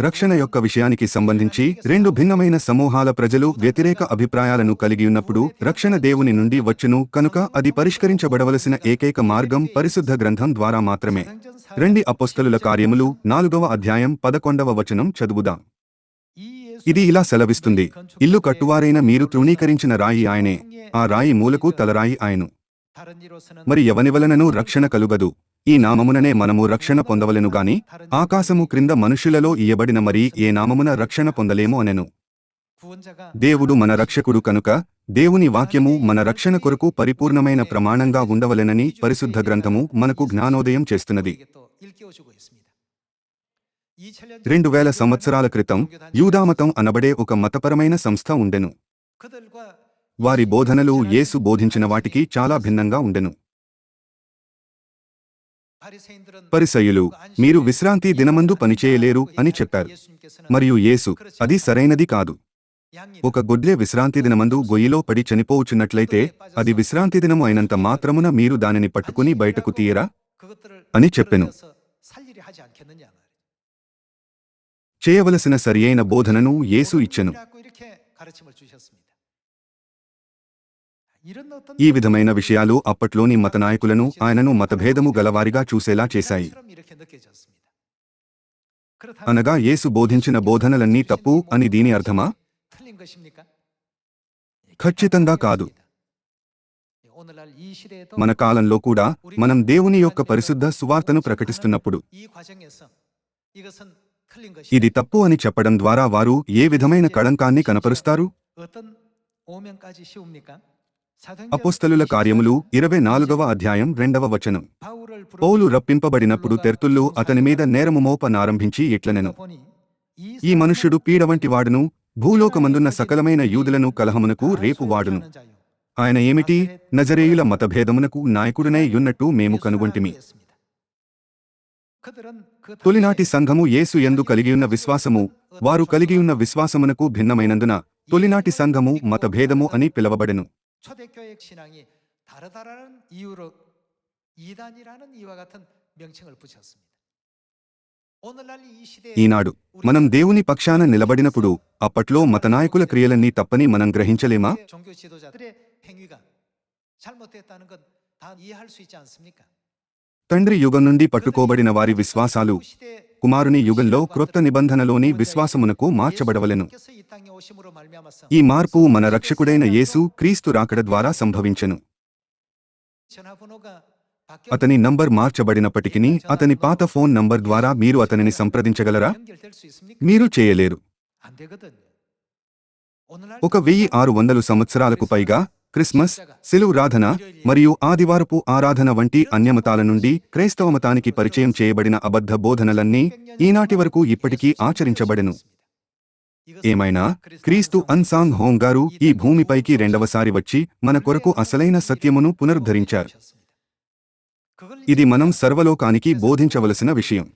రక్షణ యొక్క విషయానికి సంబంధించి రెండు భిన్నమైన సమూహాల ప్రజలు వ్యతిరేక అభిప్రాయాలను కలిగి ఉన్నప్పుడు రక్షణ దేవుని నుండి వచ్చును కనుక అది పరిష్కరించబడవలసిన ఏకైక మార్గం పరిశుద్ధ గ్రంథం ద్వారా మాత్రమే. రెండి అపోస్తలుల కార్యములు నాలుగవ అధ్యాయం పదకొండవ వచనం చదువుదాం. ఇది ఇలా సెలవిస్తుంది. ఇల్లు కట్టువారైన మీరు తృణీకరించిన రాయి ఆయనే. ఆ రాయి మూలకు తలరాయి ఆయను. మరి ఎవని వలనను రక్షణ కలుగదు? ఈ నామముననే మనము రక్షణ పొందవలెను గాని ఆకాశము క్రింద మనుషులలో ఇయ్యబడిన మరి ఏ నామమున రక్షణ పొందలేము అనెను. దేవుడు మన రక్షకుడు కనుక దేవుని వాక్యము మన రక్షణ కొరకు పరిపూర్ణమైన ప్రమాణంగా ఉండవలెనని పరిశుద్ధ గ్రంథము మనకు జ్ఞానోదయం చేస్తున్నది. రెండు వేల సంవత్సరాల క్రితం యూదామతం అనబడే ఒక మతపరమైన సంస్థ ఉండెను. వారి బోధనలు యేసు బోధించిన వాటికి చాలా భిన్నంగా ఉండెను. పరిసయులు మీరు విశ్రాంతి దినమందు పనిచేయలేరు అని చెప్పారు. మరియు యేసు అది సరైనది కాదు. ఒక గొడ్లె విశ్రాంతి దినమందు గొయ్యిలో పడి చనిపోవచ్చున్నట్లయితే అది విశ్రాంతి దినము అయినంత మాత్రమున మీరు దానిని పట్టుకుని బయటకు తీయరా? అని చెప్పెను. చేయవలసిన సరియైన బోధనను యేసు ఇచ్చెను. ఈ విధమైన విషయాలు అప్పట్లోని మత నాయకులను ఆయనను మతభేదము గలవారిగా చూసేలా చేశాయి. అనగా యేసు బోధించిన బోధనలన్నీ తప్పు అని దీని అర్థమా? ఖచ్చితంగా కాదు. మన కాలంలో కూడా మనం దేవుని యొక్క పరిశుద్ధ సువార్తను ప్రకటిస్తున్నప్పుడు ఇది తప్పు అని చెప్పడం ద్వారా వారు ఏ విధమైన కళంకాన్ని కనపరుస్తారు? అపోస్తలుల కార్యములు ఇరవై నాలుగవ అధ్యాయం రెండవ వచనం. పౌలు రప్పింపబడినప్పుడు తెర్తుళ్ళు అతని మీద నేరము మోపనారంభించి ఇట్లనెను ఈ మనుష్యుడు పీడ వంటి వాడును భూలోకమందున్న సకలమైన యూదులను కలహమునకు రేపు వాడును. ఆయన ఏమిటి? నజరేయుల మతభేదమునకు నాయకుడినై యున్నట్టు మేము కనుగొంటిమి. తొలినాటి సంఘము యేసు ఎందు కలిగియున్న విశ్వాసము వారు కలిగియున్న విశ్వాసమునకు భిన్నమైనందున తొలినాటి సంఘము మతభేదము అని పిలవబడెను. 초대교회 신앙이 다르다라는 이유로 이단이라는 이와 같은 명칭을 붙였습니다. 오늘날 이 시대에 ఈనాడు మనం దేవుని పక్షాన నిలబడినప్పుడు అప్పట్లో మత నాయకుల క్రియలన్నీ తప్పని మనం గ్రహించలేమా 종교 지도자들의 행위가 잘못됐다는 건 다 이해할 수 있지 않습니까? తండ్రి యుగం నుండి పట్టుకోబడిన వారి విశ్వాసాలు 시대에 కుమారుని యుగంలో క్రొత్త నిబంధనలోని విశ్వాసమునకు మార్చబడవలెను. ఈ మార్పు మన రక్షకుడైన యేసు క్రీస్తు రాకడ ద్వారా సంభవించను. అతని నంబర్ మార్చబడినప్పటికీ అతని పాత ఫోన్ నంబర్ ద్వారా మీరు అతనిని సంప్రదించగలరా? మీరు చేయలేరు. ఒక వెయ్యి ఆరు వందలు సంవత్సరాలకు పైగా క్రిస్మస్ సిలువురాధన మరియు ఆదివారపు ఆరాధన వంటి అన్యమతాల నుండి క్రైస్తవ మతానికి పరిచయం చేయబడిన అబద్ధ బోధనలన్నీ ఈనాటి వరకు ఇప్పటికీ ఆచరించబడెను. ఏమైనా? క్రీస్తు అన్సాంగ్ హోం గారు ఈ భూమిపైకి రెండవసారి వచ్చి మన కొరకు అసలైన సత్యమును పునరుద్ధరించారు. ఇది మనం సర్వలోకానికి బోధించవలసిన విషయం.